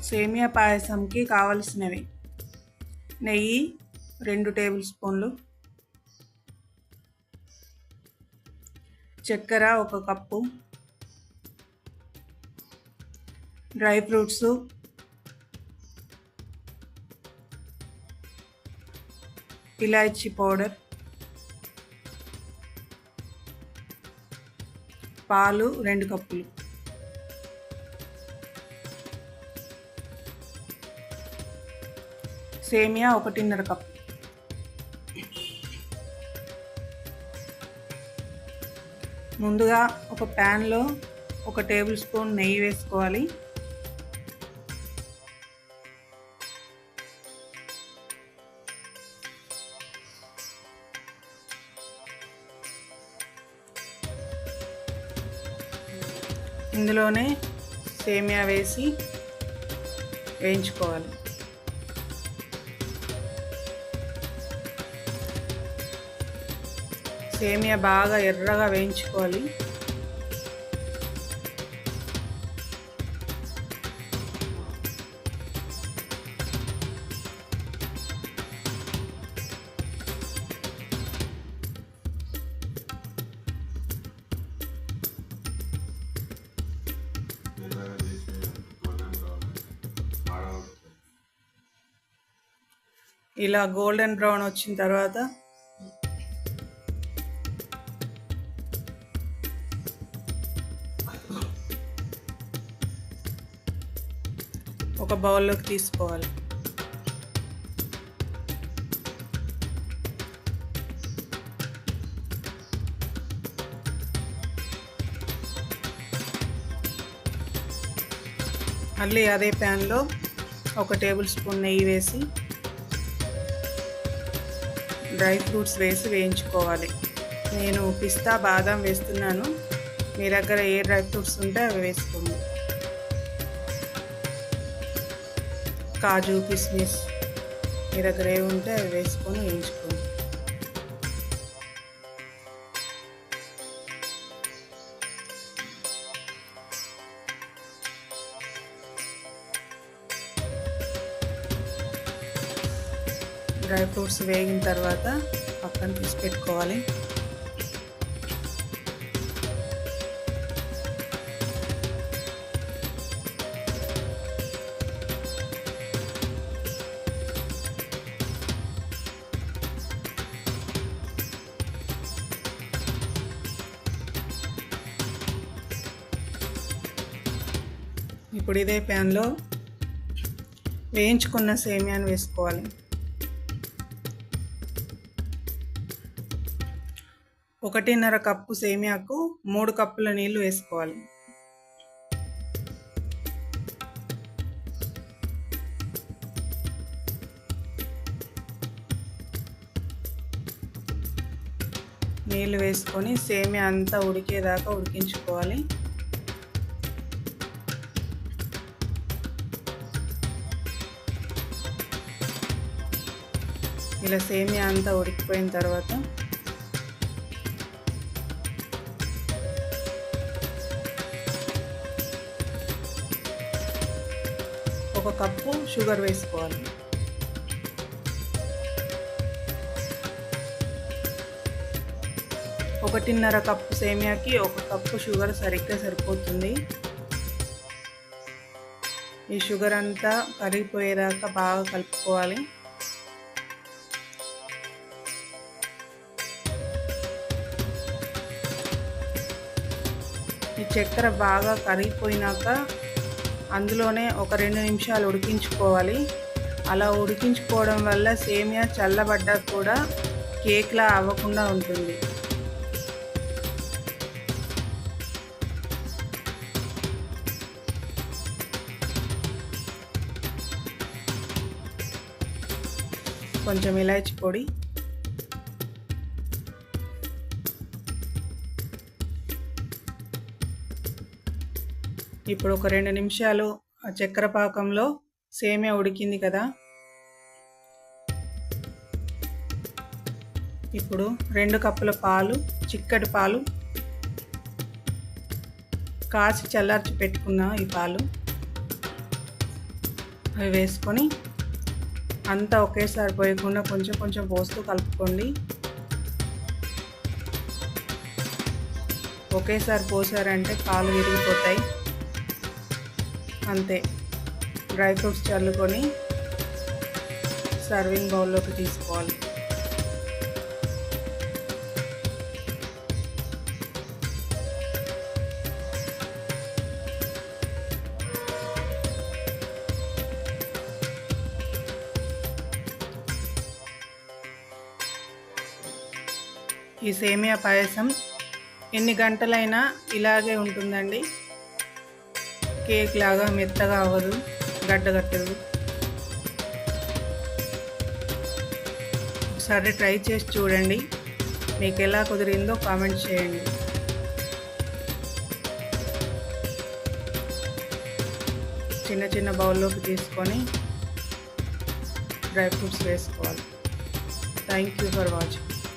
సేమియా పాయసంకి కావలసినవి. నెయ్యి రెండు టేబుల్ స్పూన్లు. చక్కెర ఒక కప్పు. Dry fruits. ఇలాచీ పౌడర్. పాలు రెండు కప్పులు. సేమియా ఒకటిన్నర కప్పు ముందుగా ఒక ప్యాన్లో ఒక టేబుల్ స్పూన్ నెయ్యి వేసుకోవాలి. ఇందులోనే సేమియా వేసి వేయించుకోవాలి. సేమియా బాగా ఎర్రగా వేయించుకోవాలి. ఇలా గోల్డెన్ బ్రౌన్ వచ్చిన తర్వాత ఒక బౌల్లోకి తీసుకోవాలి. మళ్ళీ అదే ప్యాన్లో ఒక టేబుల్ స్పూన్ నెయ్యి వేసి డ్రై ఫ్రూట్స్ వేసి వేయించుకోవాలి. నేను పిస్తా బాదం వేస్తున్నాను. మీ దగ్గర ఏ డ్రై ఫ్రూట్స్ ఉంటే అవి వేసుకోండి. కాజు కిస్మిస్ మీ దగ్గర ఏవి ఉంటే అవి వేసుకొని వేయించుకోండి. డ్రై ఫ్రూట్స్ వేగిన తర్వాత పక్కన తీసి పెట్టుకోవాలి. ఇప్పుడు ఇదే ప్యాన్లో వేయించుకున్న సేమియాను వేసుకోవాలి. ఒకటిన్నర కప్పు సేమియాకు మూడు కప్పుల నీళ్ళు వేసుకోవాలి. నీళ్ళు వేసుకొని సేమియా అంతా ఉడికేదాకా ఉడికించుకోవాలి. ఇలా సేమియా అంతా ఉడికిపోయిన తర్వాత ఒక కప్పు షుగర్ వేసుకోవాలి. ఒకటిన్నర కప్పు సేమియాకి ఒక కప్పు షుగర్ సరిగ్గా సరిపోతుంది. ఈ షుగర్ అంతా కరిగిపోయేదాకా బాగా కలుపుకోవాలి. చక్కెర బాగా కరిగిపోయినాక అందులోనే ఒక రెండు నిమిషాలు ఉడికించుకోవాలి. అలా ఉడికించుకోవడం వల్ల సేమియా చల్లబడ్డా కూడా కేక్లా అవ్వకుండా ఉంటుంది. కొంచెం ఇలాచి పొడి ఇప్పుడు ఒక రెండు నిమిషాలు ఆ చక్కెర పాకంలో సేమే ఉడికింది కదా. ఇప్పుడు రెండు కప్పుల పాలు చిక్కటి పాలు కాచి చల్లార్చి పెట్టుకున్న ఈ పాలు అవి వేసుకొని అంతా ఒకేసారి పోయకుండా కొంచెం కొంచెం పోస్తూ కలుపుకోండి. ఒకేసారి పోసారంటే పాలు విరిగిపోతాయి. అంతే. డ్రై ఫ్రూట్స్ చల్లుకొని సర్వింగ్ బౌల్లోకి తీసుకోవాలి. ఈ సేమియా పాయసం ఎన్ని గంటలైనా ఇలాగే ఉంటుందండి. కేక్ లాగా మెత్తగా అవ్వదు గడ్డగట్టదు ఒకసారి ట్రై చేసి చూడండి. మీకు ఎలా కుదిరిందో కామెంట్ చేయండి. చిన్న చిన్న బౌల్లోకి తీసుకొని డ్రై ఫ్రూట్స్ వేసుకోవాలి. Thank you for watching